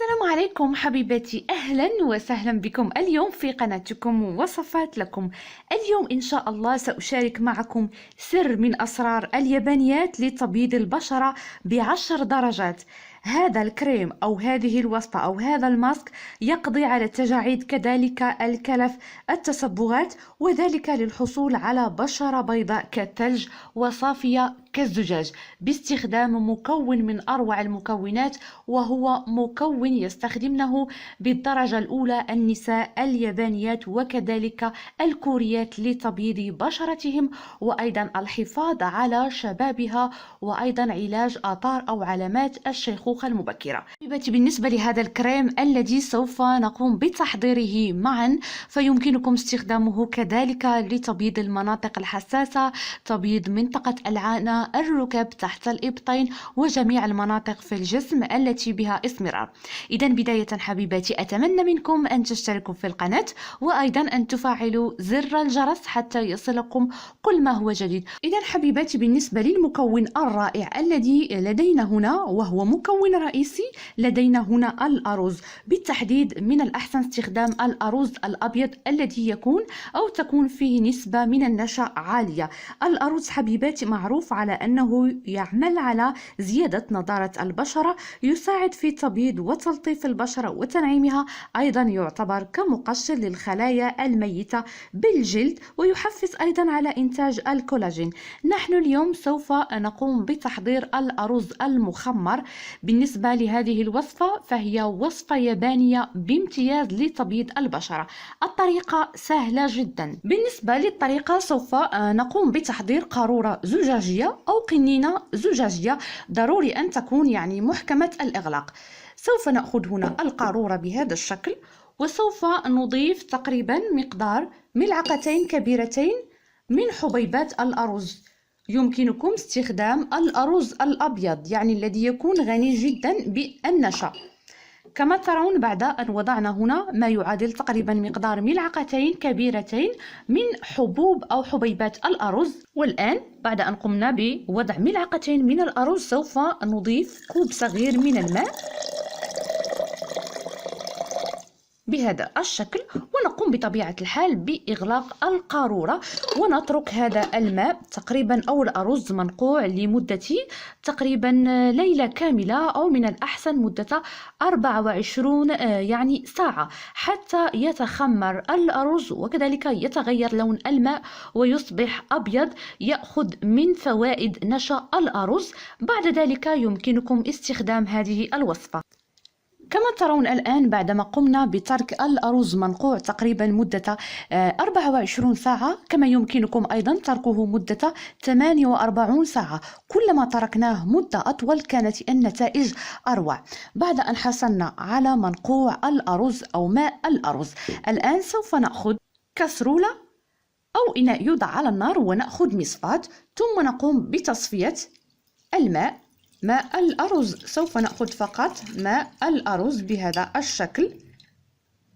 السلام عليكم حبيباتي. أهلا وسهلا بكم اليوم في قناتكم وصفات لكم. اليوم إن شاء الله سأشارك معكم سر من أسرار اليابانيات لتبييض البشرة بعشر درجات. هذا الكريم أو هذه الوصفة أو هذا الماسك يقضي على التجاعيد كذلك الكلف التصبغات وذلك للحصول على بشرة بيضاء كالثلج وصافية كالزجاج باستخدام مكون من أروع المكونات وهو مكون يستخدمنه بالدرجة الأولى النساء اليابانيات وكذلك الكوريات لتبييض بشرتهم وأيضا الحفاظ على شبابها وأيضا علاج آثار أو علامات الشيخوخة. المبكرة. بالنسبة لهذا الكريم الذي سوف نقوم بتحضيره معا فيمكنكم استخدامه كذلك لتبييض المناطق الحساسة تبييض منطقة العانة الركب تحت الإبطين وجميع المناطق في الجسم التي بها اسمرار إذا بداية حبيباتي أتمنى منكم أن تشتركوا في القناة وأيضا أن تفعلوا زر الجرس حتى يصلكم كل ما هو جديد. إذا حبيباتي بالنسبة للمكون الرائع الذي لدينا هنا وهو مكون رئيسي لدينا هنا الأرز. بالتحديد من الأحسن استخدام الأرز الأبيض الذي يكون أو تكون فيه نسبة من النشا عالية. الأرز حبيباتي معروف على أنه يعمل على زيادة نضارة البشرة يساعد في تبييض وتلطيف البشرة وتنعيمها أيضا يعتبر كمقشر للخلايا الميتة بالجلد ويحفز أيضا على إنتاج الكولاجين. نحن اليوم سوف نقوم بتحضير الأرز المخمر. بالنسبة لهذه الوصفة فهي وصفة يابانية بامتياز لتبييض البشرة. الطريقة سهلة جدا. بالنسبة للطريقة سوف نقوم بتحضير قارورة زجاجية أو قنينة زجاجية. ضروري أن تكون يعني محكمة الإغلاق. سوف نأخذ هنا القارورة بهذا الشكل وسوف نضيف تقريبا مقدار ملعقتين كبيرتين من حبيبات الأرز. يمكنكم استخدام الأرز الأبيض يعني الذي يكون غني جدا بالنشا. كما ترون بعد أن وضعنا هنا ما يعادل تقريبا مقدار ملعقتين كبيرتين من حبوب أو حبيبات الأرز. والآن بعد أن قمنا بوضع ملعقتين من الأرز سوف نضيف كوب صغير من الماء. بهذا الشكل ونقوم بطبيعة الحال بإغلاق القارورة ونترك هذا الماء تقريبا أو الأرز منقوع لمدة تقريبا ليلة كاملة أو من الأحسن مدة 24 آه، يعني ساعة حتى يتخمر الأرز وكذلك يتغير لون الماء ويصبح أبيض يأخذ من فوائد نشا الأرز. بعد ذلك يمكنكم استخدام هذه الوصفة. كما ترون الآن بعدما قمنا بترك الأرز منقوع تقريبا مدة 24 آه، ساعة كما يمكنكم أيضا تركه مدة 48 ساعة كلما تركناه مدة أطول كانت النتائج أروع. بعد أن حصلنا على منقوع الأرز أو ماء الأرز الآن سوف نأخذ كسرولة أو إناء يوضع على النار ونأخذ مصفاة ثم نقوم بتصفية الماء. ماء الأرز سوف نأخذ فقط ماء الأرز بهذا الشكل.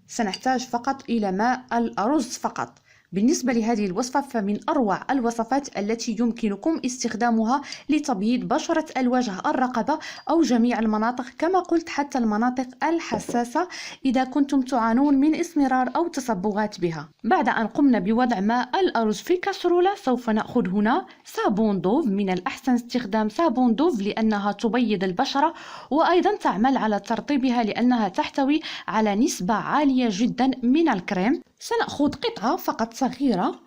سنحتاج فقط إلى ماء الأرز فقط. بالنسبة لهذه الوصفة فمن أروع الوصفات التي يمكنكم استخدامها لتبييض بشرة الوجه الرقبة أو جميع المناطق كما قلت حتى المناطق الحساسة إذا كنتم تعانون من اسمرار أو تصبغات بها. بعد أن قمنا بوضع ماء الأرز في كسرولة سوف نأخذ هنا صابون دوف من الأحسن استخدام صابون دوف لأنها تبيض البشرة وأيضا تعمل على ترطيبها لأنها تحتوي على نسبة عالية جدا من الكريم. سنأخذ قطعة فقط صغيرة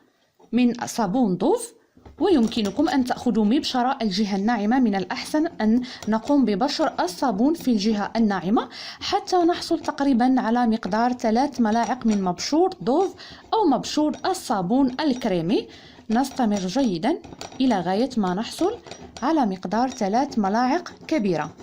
من صابون دوف ويمكنكم أن تأخذوا مبشرة الجهة الناعمة من الأحسن أن نقوم ببشر الصابون في الجهة الناعمة حتى نحصل تقريبا على مقدار ثلاث ملاعق من مبشور دوف أو مبشور الصابون الكريمي. نستمر جيدا إلى غاية ما نحصل على مقدار ثلاث ملاعق كبيرة.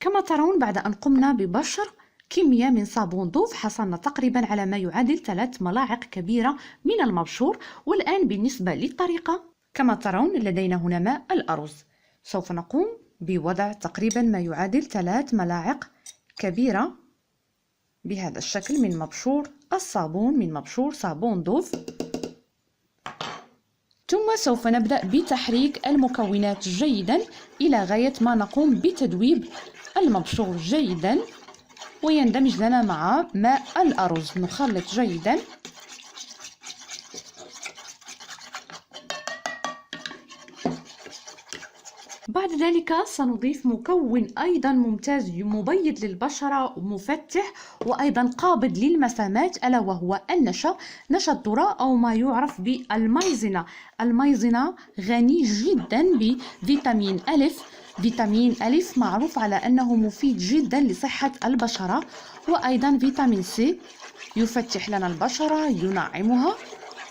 كما ترون بعد أن قمنا ببشر كمية من صابون ضوف حصلنا تقريبا على ما يعادل ثلاث ملاعق كبيرة من المبشور والآن بالنسبة للطريقة. كما ترون لدينا هنا ماء الأرز. سوف نقوم بوضع تقريبا ما يعادل ثلاث ملاعق كبيرة بهذا الشكل من مبشور الصابون من مبشور صابون ضوف. ثم سوف نبدأ بتحريك المكونات جيدا إلى غاية ما نقوم بتذويب المبشور جيدا. ويندمج لنا مع ماء الأرز. نخلط جيدا. بعد ذلك سنضيف مكون أيضا ممتاز مبيض للبشرة ومفتح وأيضا قابض للمسامات ألا وهو النشا. نشا الذرة أو ما يعرف بالمايزنا المايزنا غني جدا بفيتامين ألف فيتامين ألف معروف على أنه مفيد جدا لصحة البشرة وأيضا فيتامين سي يفتح لنا البشرة ينعمها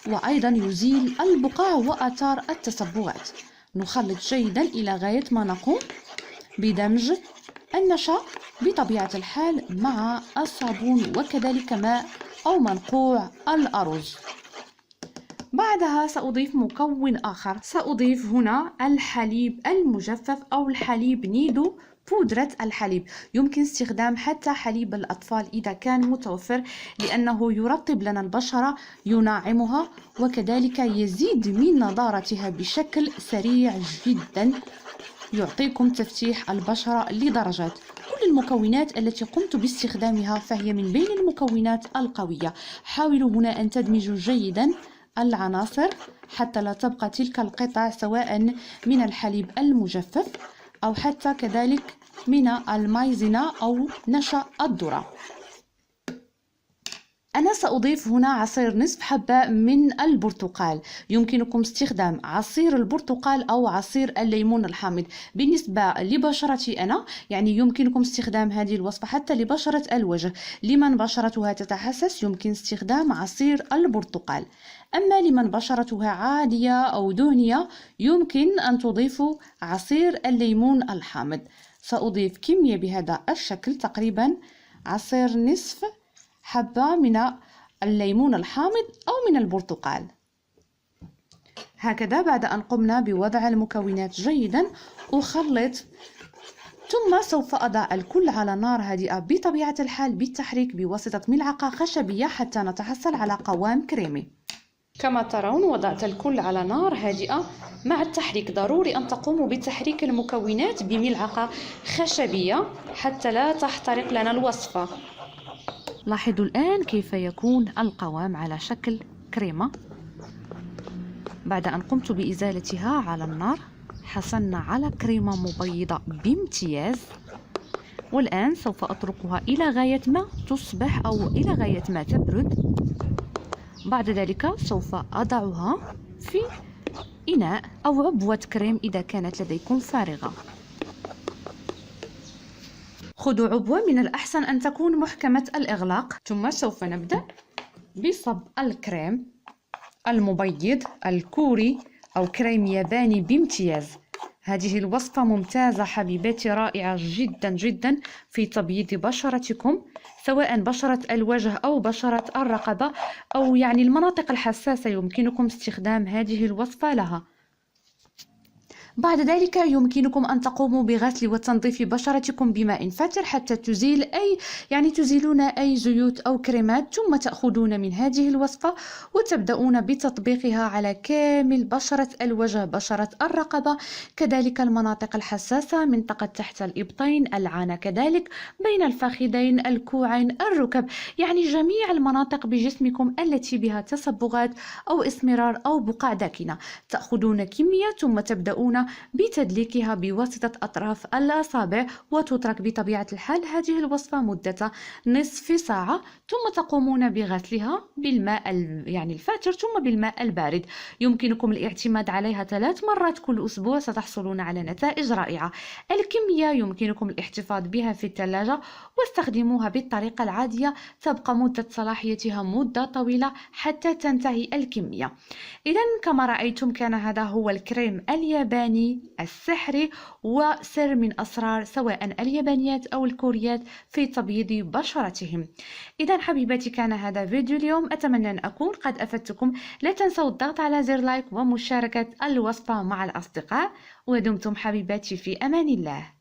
وأيضا يزيل البقع وآثار التصبغات نخلط جيدا إلى غاية ما نقوم بدمج النشا بطبيعة الحال مع الصابون وكذلك ماء أو منقوع الأرز. بعدها سأضيف مكون آخر. سأضيف هنا الحليب المجفف أو الحليب نيدو بودرة الحليب. يمكن استخدام حتى حليب الأطفال إذا كان متوفر لأنه يرطب لنا البشرة ينعمها وكذلك يزيد من نضارتها بشكل سريع جدا يعطيكم تفتيح البشرة لدرجات. كل المكونات التي قمت باستخدامها فهي من بين المكونات القوية. حاولوا هنا أن تدمجوا جيدا. العناصر حتى لا تبقى تلك القطع سواء من الحليب المجفف أو حتى كذلك من المايزنا أو نشا الذرة. أنا سأضيف هنا عصير نصف حبة من البرتقال. يمكنكم استخدام عصير البرتقال أو عصير الليمون الحامض. بالنسبة لبشرتي أنا يعني يمكنكم استخدام هذه الوصفة حتى لبشرة الوجه. لمن بشرتها تتحسس؟ يمكن استخدام عصير البرتقال. أما لمن بشرتها عادية أو دهنية يمكن أن تضيفوا عصير الليمون الحامض. سأضيف كمية بهذا الشكل تقريبا عصير نصف حبة من الليمون الحامض أو من البرتقال. هكذا بعد أن قمنا بوضع المكونات جيدا أخلط. ثم سوف أضع الكل على نار هادئة بطبيعة الحال بالتحريك بواسطة ملعقة خشبية حتى نتحصل على قوام كريمي. كما ترون وضعت الكل على نار هادئة. مع التحريك ضروري أن تقوموا بتحريك المكونات بملعقة خشبية حتى لا تحترق لنا الوصفة. لاحظوا الآن كيف يكون القوام على شكل كريمة. بعد أن قمت بإزالتها على النار حصلنا على كريمة مبيضة بامتياز. والآن سوف أتركها إلى غاية ما تصبح أو إلى غاية ما تبرد. بعد ذلك سوف أضعها في إناء أو عبوة كريم إذا كانت لديكم فارغة. خذوا عبوة من الأحسن أن تكون محكمة الإغلاق. ثم سوف نبدأ بصب الكريم المبيض الكوري أو كريم ياباني بامتياز. هذه الوصفة ممتازة حبيباتي رائعة جدا جدا في تبييض بشرتكم سواء بشرة الوجه أو بشرة الرقبة أو يعني المناطق الحساسة يمكنكم استخدام هذه الوصفة لها. بعد ذلك يمكنكم أن تقوموا بغسل وتنظيف بشرتكم بماء فاتر حتى تزيل أي يعني تزيلون أي زيوت أو كريمات ثم تأخذون من هذه الوصفة وتبدأون بتطبيقها على كامل بشرة الوجه بشرة الرقبة. كذلك المناطق الحساسة منطقة تحت الإبطين العانة كذلك بين الفخذين الكوعين الركب. يعني جميع المناطق بجسمكم التي بها تصبغات أو إسمرار أو بقع داكنة. تأخذون كمية ثم تبدأون بتدليكها بواسطة أطراف الأصابع وتترك بطبيعة الحال هذه الوصفة مدة نصف ساعة ثم تقومون بغسلها بالماء يعني الفاتر ثم بالماء البارد. يمكنكم الاعتماد عليها ثلاث مرات كل أسبوع ستحصلون على نتائج رائعة. الكمية يمكنكم الاحتفاظ بها في الثلاجة واستخدموها بالطريقة العادية تبقى مدة صلاحيتها مدة طويلة حتى تنتهي الكمية. إذا كما رأيتم كان هذا هو الكريم الياباني. الياباني السحري وسر من أسرار سواء اليابانيات أو الكوريات في تبييض بشرتهم. إذا حبيباتي كان هذا فيديو اليوم. أتمنى أن أكون قد أفدتكم. لا تنسوا الضغط على زر لايك ومشاركة الوصفة مع الأصدقاء. ودمتم حبيباتي في أمان الله.